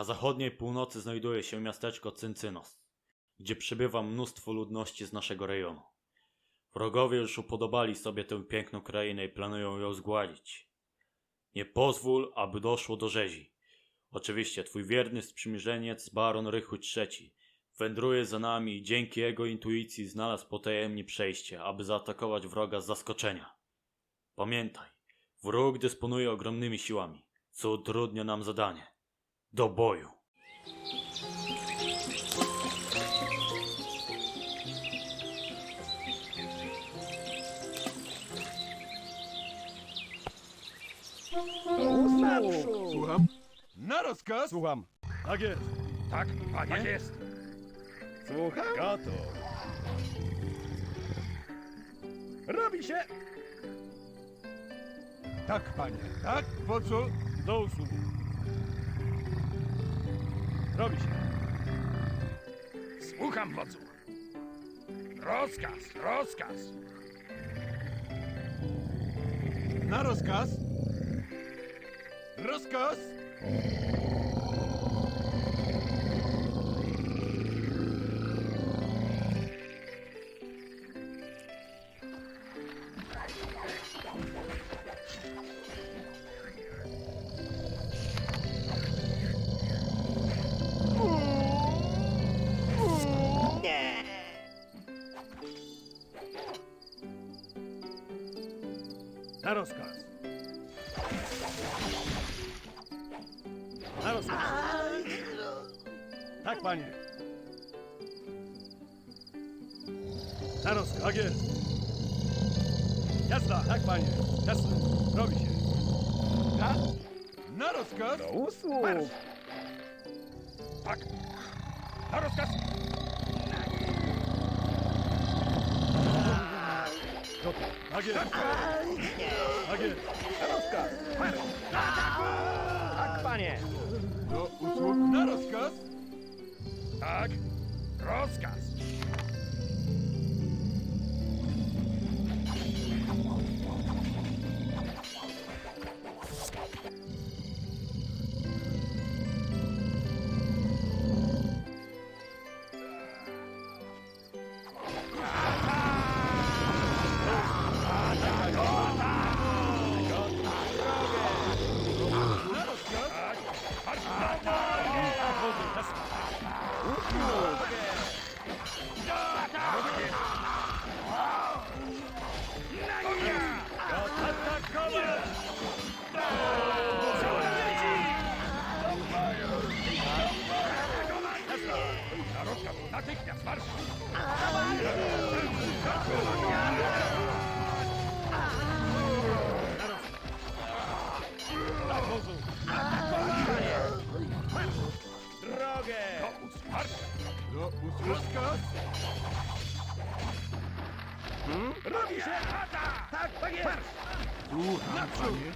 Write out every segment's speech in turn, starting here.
Na zachodniej północy znajduje się miasteczko Cyncynos, gdzie przybywa mnóstwo ludności z naszego rejonu. Wrogowie już upodobali sobie tę piękną krainę i planują ją zgładzić. Nie pozwól, aby doszło do rzezi. Oczywiście twój wierny sprzymierzeniec baron Rychut III wędruje za nami i dzięki jego intuicji znalazł potajemnie przejście, aby zaatakować wroga z zaskoczenia. Pamiętaj, wróg dysponuje ogromnymi siłami, co utrudnia nam zadanie. Do boju! Słucham? Na rozkaz? Słucham. Tak jest. Tak, panie. Tak jest. Słucham. Gotów. Robi się. Tak, panie. Tak, wodzu. Do usług. Robi się. Słucham, wodzu. Rozkaz, rozkaz. Na rozkaz? Rozkaz? Na rozkaz. Na rozkaz. Tak, panie. Na rozkaz. Tak jest. Jazda. Tak, panie. Jasne. Robi się. Tak? Na rozkaz? Do usług. Tak. Na rozkaz. Gotów. Tak jest. Tak jest. Rozkaz. Tak, panie. Do usług. Na rozkaz? Tak. Rozkaz. Do usług. Rozkaz? Robi się! Tak, tak jest! Słucham, panie.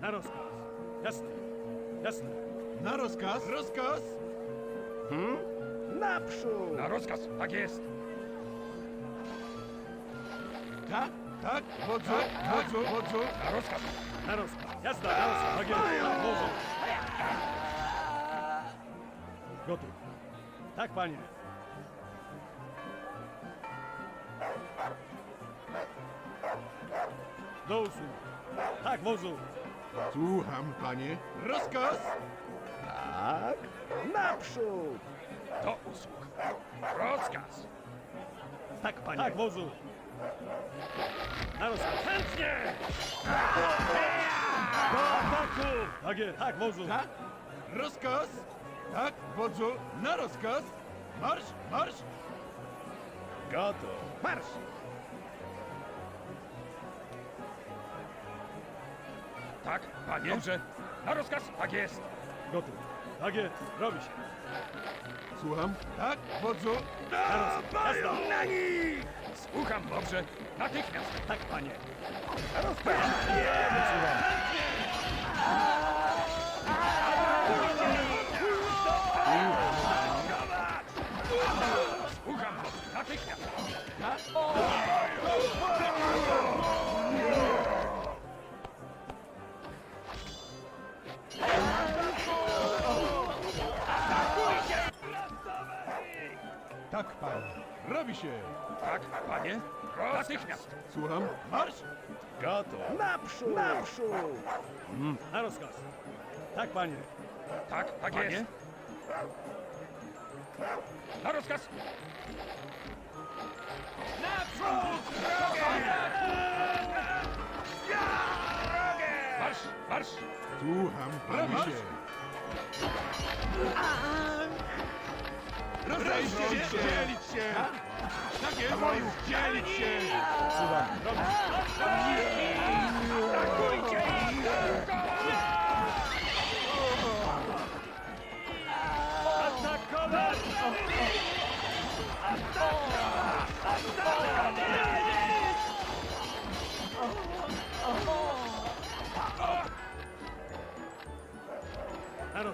Na rozkaz. Jasne. Jasne. Na rozkaz? Rozkaz? Naprzód! Na rozkaz. Tak jest. Tak? Tak, wodzu. Wodzu, wodzu. Na rozkaz. Na rozkaz. Jasne, na rozkaz. Tak jest. Tak, wozu. Gotów. Tak, panie. Do usług. Tak, wozu. Słucham, panie. Rozkaz? Tak. Naprzód. Do usług. Rozkaz. Tak, panie. Tak, wozu. Na rozkaz. Chętnie! Do ataku! Tak jest. Tak, wozu. Tak? Rozkaz? Tak, wodzu. Na rozkaz? Marsz, marsz. Gotów. Marsz! Tak, panie. Dobrze. Na rozkaz. Tak jest. Gotów. Tak jest. Robi się. Słucham. Tak, wodzu. Na rozkaz. Na nich! Słucham dobrze. Natychmiast. Tak, panie. Na rozkaz. Słucham. Słucham Robi się! Tak, panie. Natychmiast. Słucham? Marsz! Gotów. Naprzód! Naprzód! Na rozkaz. Tak, panie. Tak, tak panie. jest. Na rozkaz. Naprzód! Marsz, marsz. Słucham, Rozejść się! Dzielić się! Tak jest! Dzielić się! Atakujcie ich!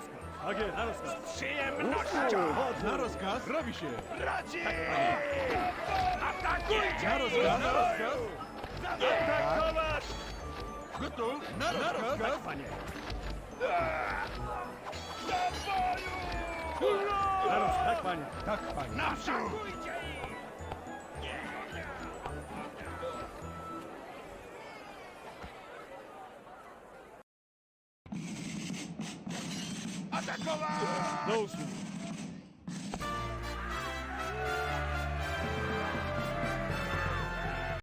Rozkaz. Tak jest, na rozkaz. Z przyjemnością! Na rozkaz! Robi się! Radzi! Atakujcie! Na rozkaz! Na rozkaz! Atakować! Gotów! Na rozkaz! Tak, panie. Na rozkaz, tak, panie. Tak, panie! Naprzód! Atakować! Do usług.